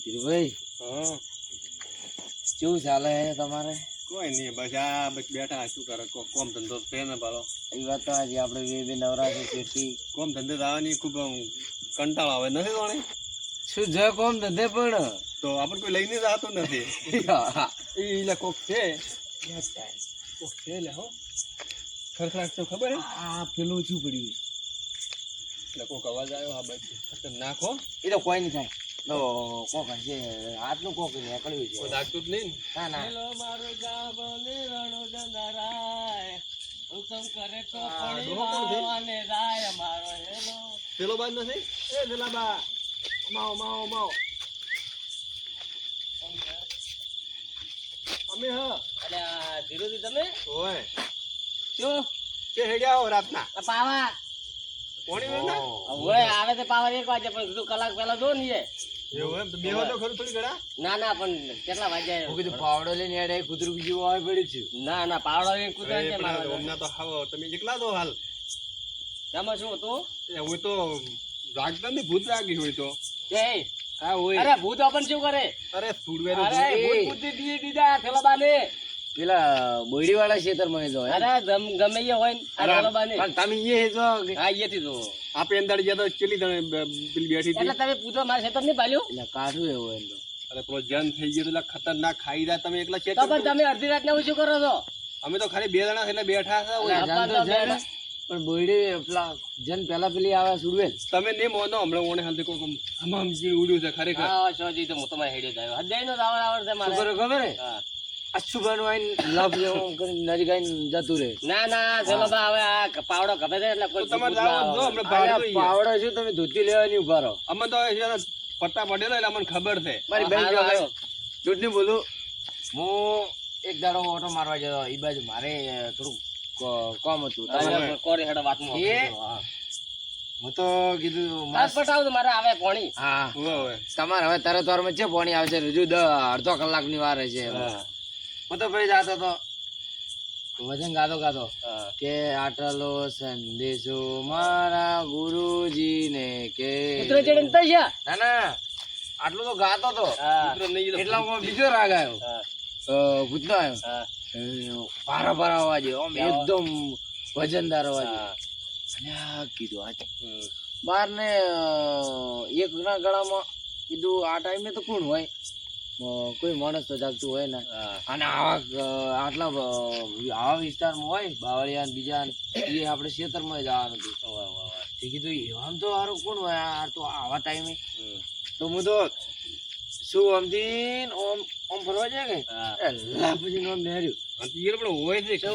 ધીરુભાઈ હા. શું ચાલે છે તમારે? કોઈ નહીં બસ આ બસ બેઠા શું કરે કોમ ધંધો છે ને બાલો એ વાત તો આજે આપણે બે બે નવરા છે તેથી કોમ ધંધે જવાની ખૂબ આમ કંટાળો આવે નથી કોણે શું જ કોમ ધંધે પણ? તો આપણે કોઈ લઈને જતો નથી. એ એટલે કોક છે. કોક છે એટલે હો. ખરખરાટ તો ખબર આ પેલું શું પડ્યું? એટલે કોક અવાજ આવ્યો બસ. ખતરનાક હો. એ તો કોઈ નહીં થાય. તો કોક હશે હાથનું કોક નીકળ્યું છે. લાગતું જ નહીં ના? ના હેલો મારો ગાભને રણો દંડારાય. હુકમ કરે તો વાવાને રાય મારો હેલો. પેલો બાદ નથી? એ પેલા બા માઓ માઓ માઓ અમે હ. અલ્યા ધીરુજી તમે? હોય. શું? કે હેડ્યા હો રાતના. પાવા. કોણી આવે તે પાવા એક વાગે પણ કલાક પહેલા જો ને. એવું એમ? તો બેહો તો ખરું થોડી ઘડા ના ના પણ કેટલા વાગે હું કીધું પાવડો લઈને એડે કૂતરું બીજું આવે પડ્યું છું. ના ના પાવડો લઈને કૂતરા છે પણ હમણાં તો હાવ તમે એકલા તો હાલ. એમાં શું હતું? હું તો ભૂત લાગી હોય તો. એ હા હોય. અરે ભૂત આપણ શું કરે? અરે સુડવે અરે. ભૂત. દીધા થેલાબાને પેલા બોયડી વાળા ખેતરમાં જો અરે ગમ- ગમે એ હોય ને આ બાને. પણ તમે એ જો હા હા થી જો આપે અંદર ગયા તો ચેલી તમે બેઠી એટલે તમે પૂછો મારા ખેતર નહીં પાલ્યો એટલે કાઢું એવું એમ અરે પેલો જન થઈ ગયો એટલે ખતરનાક ખાઈ રહ્યા તમે એકલા ખેતર પણ તમે અડધી રાત ને શું કરો છો. અમે તો ખાલી બે જણા એટલે બેઠા છે અલા, જાણ તો આપણા તો છે ને. બેઠા. પણ બોયડી પેલા જન પેલા પેલી આવે સુડવેલ તમે નહીં મોનો હમણાં ઓણે હાલથી કોક હમામ જેવું ઉડ્યું છે ખરેખર. હા સોજી તો હું તમારે હેડ્યો થયો હજાઈ નો દાવર આવડ છે મારે. ખબર ખબર હા. અશુભાનું આઈને લપ જેવું કરીને નજીક આઈને જતું રહે. ના ના હવે આ પાવડો ગમે છે એટલે કોઈ તમારે જાવ જો આવે. હમણાં ભાડ અલ્યા, જોઈએ પાવડો શું તમે ધોતી લેવાની ઊભા રહો. અમે તો છે પટ્ટા પડેલો એટલે અમને ખબર છે. મારી બેન હાલો, ચૂંટણી બોલું. હું એક દાડો ઓટો મારવા જતો એ બાજુ મારે થોડું ક- કામ હતું. હવે હેડો વાતમાં એ? હું. તો કીધું માસ- પટાવ તો મારે આવે પોણી. હા. હવે હવે તમારે હવે તરત વારમાં છે પોણી આવશે હજુ રજૂ અડધો કલાકની વાર છે હું તો ભાઈ જાતો તો. વજન ગાતો ગાતો. કે આટલો સંદેશો મારા ગુરુજીને કે. કૂતરો ચડીને તો છે ના ના. આટલો તો ગાતો તો. એટલામાં બીજો રાગ આવ્યો. ભૂતનો આવ્યો. પારા પારા અવાજે આમ એકદમ વજનદાર અવાજ અને આ કીધું આ બાર ને એક ના ગળામાં કીધું આ ટાઈમે તો કોણ હોય? કોઈ માણસ તો જાગતું હોય ને. અને આવા આટલા આવા વિસ્તારમાં હોય બાવળિયા ને બીજા ને, એ આપણે ખેતરમાં જવાનું હતું. તે કીધું આમ તો સારું કોણ હોય? આ તો આવા ટાઈમે. તો હું તો શું આમથી ને ઓમ ઓમ ફરવા જાય કે? લા પછી નોમ નેર્યું પણ હોય છે તો.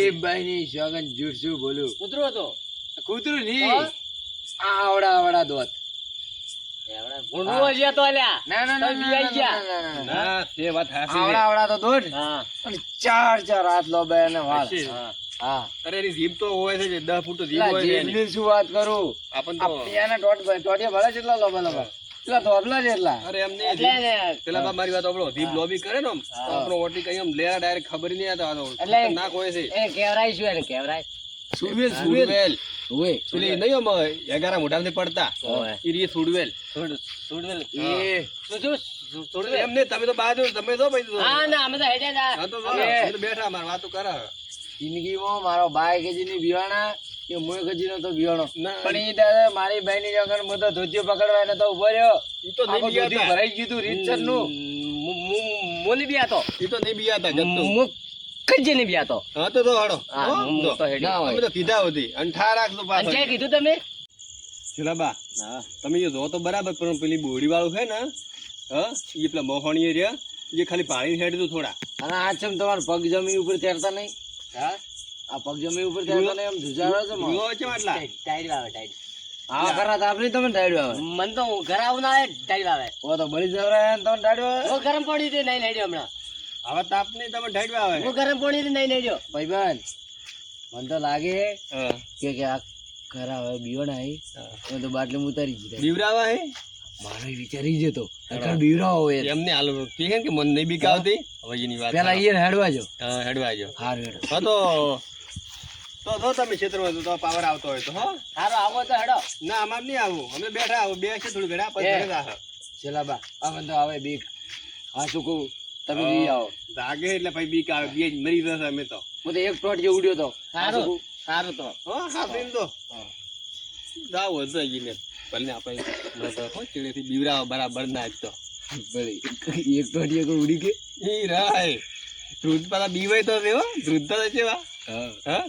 એ બાઈની સોગન જૂઠ શું બોલું. કૂતરો હતો? કૂતરું તો? નહીં આવડા આવડા દોત. છે તો અલ્યા ના ના ના ના, તે વાત હાચી આવડા આવડા તો દોઢ હા. અને ચાર ચાર હાથ લોબે અને વાળ હા. હા. અરે એની જીભ તો હોય છે જે દસ ફૂટ તો જીભ હોય છે જીભની શું વાત કરું? આપણને તો પિયાના ભલે છે એટલા છે એટલા. અરે એમ નહીં પેલા બા મારી વાત આપણો જીભ લોબી કરે ને તો. આપણો ઓટી કઈ આમ લેરા ડાયરેક્ટ ખબર નહીં આવતો ના તો એટલે- ખતરનાક હોય છે. કેવરાય શું કેવરાય? સુરવેલ સુડવેલ ઓય પેલી નહીં આમ એગારા મોઢામાંથી પડતા. ઓય. ઈ સુડવેલ. સુડવેલ. એ શું સુડવેલ. એમને તમે તો બાજુ તમે તો ભાઈ. હા ના અમે તો હેડે જા હા તો અમે- અમે બેઠા માર વાતો કરે. જિંદગીમાં મારો બાય કેજીની બિયાણા એ મોય કેજીનો તો બિયાણો ના. પણ ઈ દાદા મારી બાઈની જગન મો તો ધોજ્યો પકડવા એને તો ઊભો રહ્યો. ઈ તો નહીં બિયાતા. ભરાઈ ગયું રીતસરનું મોલી મુની ઈ તો નહીં બિયાતા જતું. કજે નહીં બી હતો હા તો તો હાડો હા, હું તો. તો ના અમે તો કીધા હતી અને ઠા રાખજો પાછો. જે કીધું તમે? શીલાબા તમે જો જો તો બરાબર પણ પેલી બોડી વાળું છે ને હા એ પેલા મોહણીએ રહ્યા જે ખાલી પાણી હેડ દો થોડા. અને આ ચમ તમારે પગ જમી ઉપર તેરતા નહીં? હા? આ પગ જમી ઉપર તેરતા નહીં? એમ જુજારો છે મો છે આટલા ટાઈડ આવે ટાઈડ. આવા ખરા તાપની તમે આવે મન તો ઘર આવું ના આવે ટાઈડ આવે ઓ તો બળી જવરા ને તમે આવે ગરમ પાણી થી નહીં હમણાં. આવા તાપ નહીં તમે ઢાડવા આવે. હું ગરમ પાણી થી નહીં હેડ્યો ભાઈબંધ મને તો લાગે હા. કે કે આ ખરા હવે બીવણ આવી. હા. તો બાટલી ઉતારી દીધા. બીવરાવા હે? મારો વિચારી જતો નકર બીવરાવો હોય એમને હાલ કે કે મન નહીં બીકાવતી હવે એની વાત પેલા ઈયર હેડવા જો. હા હેડવા જો. હાર હેડો. હા તો તો તો તમે ક્ષેત્રમાં તો પાવર આવતો હોય તો હો. સારો આવો તો હેડો. ના અમાર નહીં આવું. અમે બેઠા આવું. બે છે થોડું ઘણા પછી. ઘરે. છેલ્લા બા અમે તો આવે બીક. હા શું કહું? તમે લઈ આવો. જાગે એટલે ભાઈ બીક આવે બે મરી જશે અમે તો. હું તો એક પ્લોટ જે ઉડ્યો તો. સારું. સારું તો. હા હા એમ તો જાવ હતો ને ભલે આપણે ચીડેથી બીવરાવો બરાબર ના જ તો. ભલે એક ટોટ એક ઉડી કે ઈ રાય. ધ્રુત પાછા બીવાય તો હો ધ્રુત તો કેવા હા. હા?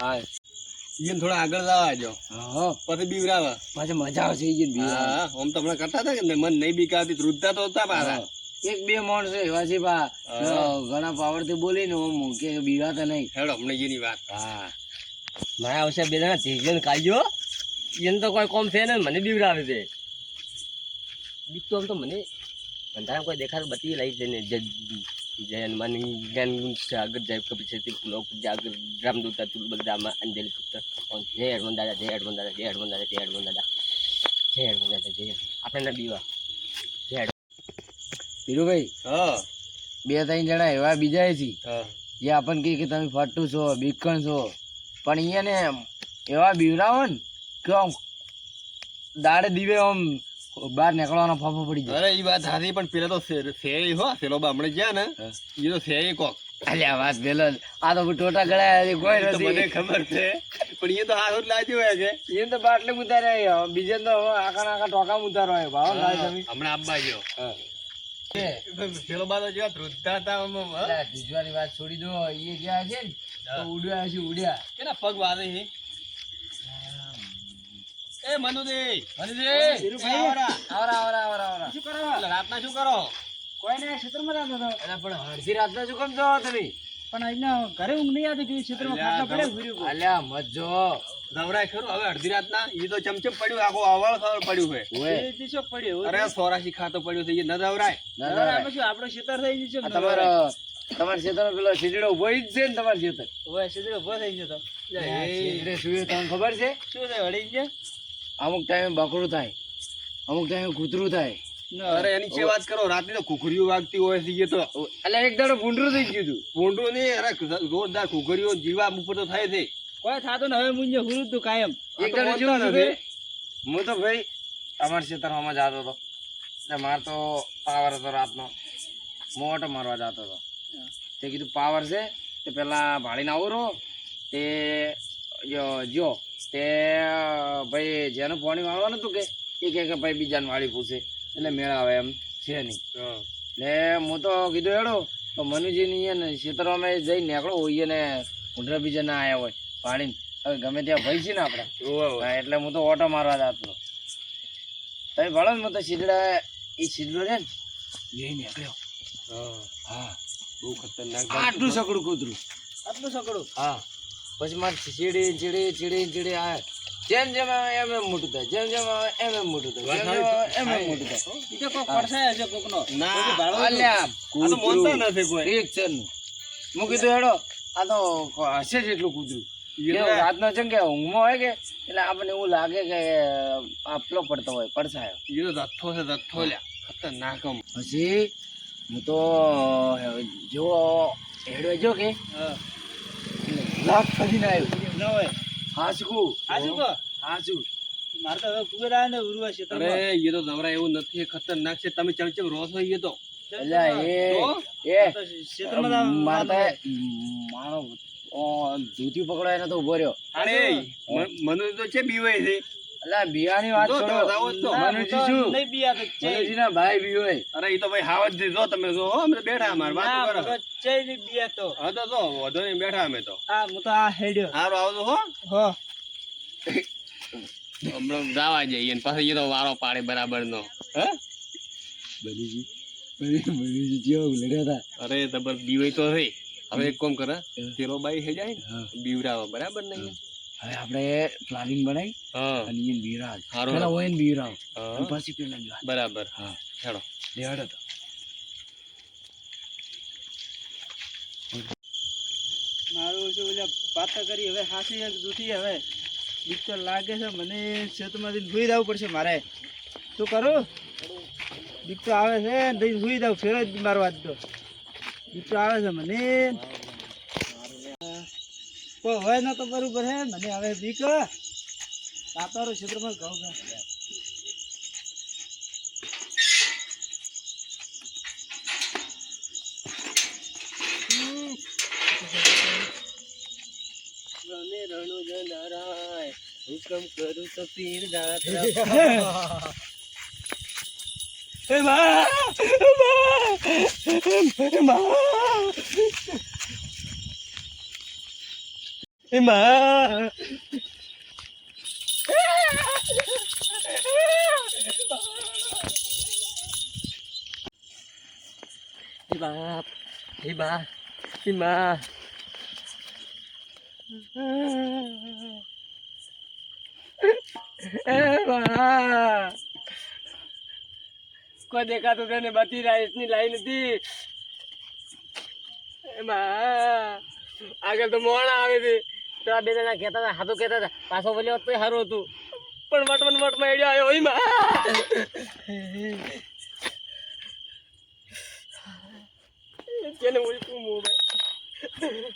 હા ઈયન થોડા આગળ જવા જો. હા. પછી બીવરાવા પાછા મજા આવશે ઈયન જ હા આમ તમને કરતા હતા કે મન નહીં બીકાતી ધ્રુતતા તો હતા પાછા. એક બે માણસો એવા છે બા ઘણા પાવરથી બોલી ને ઓમ કે બીવાતા નહીં. હેડો હમણાં જેની વાત. હા. મારા આવશે બે જણા ત્રીજન કાઢ્યો એને તો કોઈ કોમ છે ને મને બીવડાવે છે. બીક તો આમ તો મને અંધારા કોઈ દેખાડ બતી લઈ જઈને જય હનુમાન જ્ઞાન આગળ જય કપિલ છે લોક જાગર રામદૂત તુલ બલરામ અંજલિ પુત્ર જય હનુમાન દાદા જય હનુમાન દાદા જય હનુમાન દાદા જય હનુમાન દાદા. જય હનુમાન દાદા જય આપણે ના બીવા. ધીરુભાઈ હા. બે ત્રણ જણા એવા બીજા છે જે આપણને કહે કે તમે ફટુ છો બીકણ છો. પણ અહીંયા ને એવા બીવરાવો ને કે આમ દાડે દીવે આમ બહાર નીકળવાનો ફાફો પડી જાય. અરે એ વાત હારી પણ પેલા તો સેઈ હો પેલો હમણાં ગયા ને એ તો સેઈ કોક. અલ્યા વાત પેલો આ તો ટોટા ગળાયા કોઈ નથી. મને ખબર છે. પણ એ તો હારું જ લાગ્યું હોય છે. એને તો બાટલે ઉતાર્યા બીજે તો આખા આખા ટોકા ઉતારો ભાવ હમણાં આબા ગયો. વાત છોડી દો એ જ્યાં છે ને તો ઉડ્યા છે ઉડ્યા. કેના પગ વાગે છે એ મનુદે ધીરુભાઈ, આવરા આવરા આવરા આવરા એટલે રાતના શું કરો? કોઈ ને ક્ષેત્રમાં રાતો હતો. અલ્યા પણ અડધી રાતના શું કેમ જાઓ તમે? પણ આજના ઘરે ઊંઘ નહીં આવતી કે ક્ષેત્રમાં ખાટલા પડે, પડે અલ્યા મત જો નવરાય ખરું. હવે અડધી રાતના એ તો ચમચમ પડ્યું. આખો અવળ ખબર પડ્યું છે ઓય. પડ્યો. અરે સોરાશી ખાતો પડ્યો છે એ ન દવરાય ના દોરાય. આપણો ક્ષેત્ર થઈ ગયું છે તમારો તમારા ક્ષેત્રનો પેલો સીધડો ઊભો જ છે ને તમારા ક્ષેત્ર હવે સીધડો ઊભો થઈ ગયો તો. સૂર્ય તમને ખબર છે? શું થાય વળી ગયા અમુક ટાઈમે બકરું થાય. અમુક ટાઈમે કૂતરું થાય. અરે એની છે વાત કરો. રાતની તો કુકરીઓ વાગતી હોય છે એ તો. એટલે એક દાડો ભૂંડરું થઈ ગયું હતું ભૂંડરું નહીં અરે જોરદાર કુકરીઓ જીવા ઉપર તો થાય છે. કોઈ થાતું ને હવે મુંજે હુરું તું કાયમ. એક જણ. થયું હું તો ભાઈ અમારા ક્ષેત્રમાં જતો હતો. એટલે માર તો પાવર હતો રાતનો. હું ઓટો મારવા જતો હતો. તે કીધું પાવર છે તે પેલા ભાડીને આવું રહો. તે જો- જો તે ભાઈ જેનું પાણી વાળવાનું હતું કે એ કહે કે ભાઈ બીજાને વાળી પૂછે. એટલે મેળાવે એમ છે નહીં. એટલે ને હું તો કીધું હેડો તો મનુજીની ને ક્ષેત્રમાં જઈ નીકળો હોઈએ ને ઊંઢરા બીજા ના આવ્યા હોય. પાડીને. હવે ગમે ત્યાં ભાઈ છે ને આપણે એટલે હું તો ઓટો મારવા જતો તમે ભણો ને હું તો સીધડા એ સીધડો છે ને. એ નીકળ્યો હા. બહુ ખતરનાક આટલું સકડું કૂતરું. આટલું સકડું? હા. પછી મારે ચીડી ચીડી ચીડી ચીડી આ. જેમ જેમ આવે એમ એમ મોટું થાય. જેમ જેમ આવે એમ એમ મોટું થાય. જેમ એમ એમ મોટું થાય. કોઈ પડસાય હશે કોકનો. ના અલ્યા આ તો મોનતા નથી કોઈ. એક છે નું. હું કીધું હેડો આ તો હશે જ એટલું કૂતરું. રાતનો છે કે ઊંઘમાં હોય કે? એટલે આપણને એવું લાગે કે આપલો પડતો હોય પડસાયો. એ તો જથ્થો છે જથ્થો લ્યા. ખતરનાક પછી હું તો જો હેડો જો કે. લાખ ફરીને આવ્યો ના હોય. હા શું આ શું કહો હા શું મારે તો તું કુબેર ને ઉરવા છે તમે એ તો દવરા એવું નથી ખતરનાક છે. તમે ચમચમ રો છો એ તો? એટલે એ એ. મારે ઓ, પકડો એને તો ઊભો રહ્યો. અરે મનુ તો છે બીવાય છે. અલા બિયાની વાત છોડો. મનુજી શું નહીં બિયા તો ચે- મનુજીના ભાઈ બીવાય. અરે ઈ તો ભાઈ હાવત દે જો તમે જો હો, અમે બેઠા અમાર. વાત કરો. તો ચે નહીં બીયા તો. હા તો જો વધો ને બેઠા અમે તો. આ હું તો આ હેડ્યો. હારો આવજો હો. હો. હમણાં જવા જઈએ ને પાછો તો વારો પાડે બરાબર નો હે બનીજી બનીજી જેવા લડ્યા હતા? અરે તબર બીવાય તો છે. હવે એક કોમ કરે. તેરો બાઈ હે જાય ને હા. બરાબર ને હવે આપણે પ્લાનિંગ બનાવી અને એને બીરાજ. હારું પેલા હોય ને બીરાવ પછી પેલા જવા બરાબર. હા. હેડો. દેવાડો તો. મારું શું એટલે પાતા કરી હવે હાસી એક દૂધી હવે બીક તો લાગે છે મને ક્ષેત્રમાંથી સુઈ જવું પડશે મારે. શું કરું? બીક તો આવે છે ને સુઈ જાવ ફેરો જ મારવા જ દો. મિત્રો આવે છે મને. પણ હવે ન તો બરોબર હે મને હવે બીક. તાતારો ક્ષેત્રમાં ઘઉં ઘાસ રમે રણો કરું તો પીર દાતા માં બાપ એ બા એ માં એ બા કોઈ દેખાતું તને બધી રાઈસની લાઈન હતી. એમાં આગળ તો મોણ આવે છે. તો આ બે જણા કહેતા હતા, હાથું કહેતા હતા, પાછો બોલ્યો હોત તો સારું હતું. પણ વટમાં વટમાં એડ્યો આવ્યો એમાં કેને મૂક્યું મોબાઈલ